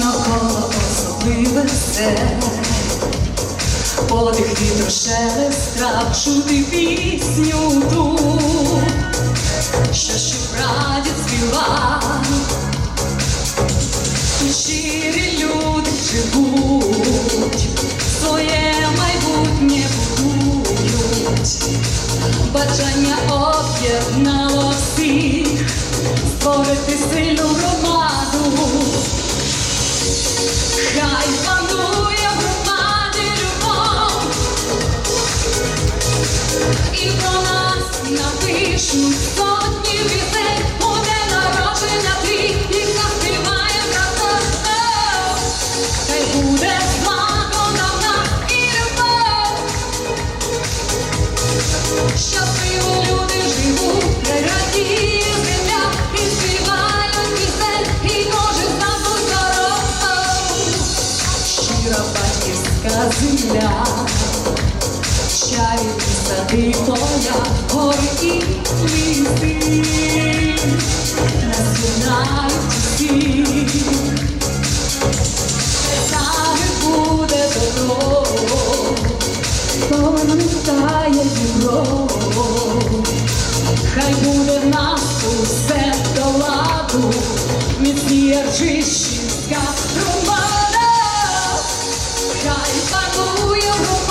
навколо особливе все. Подих вітру шелест трав, чути пісню ту, що ще прадід співав. Тут щирі люди живуть, своє майбутнє будують, бажання об'єднало всіх, створити сильну напишуть сотні пісень, буде народження твій, і заспіває щасливо люди живуть, радіє земля, і співають пісень, і кожен з нас будь здоров. Щира батьківська земля, чарівні сади поля, гори і ліси, нас єднають. Саме буде добро, повертає Дніпро. Хай буде в нас усе до ладу, міцніє ржищівська громада, хай панує в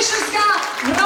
Вишивська.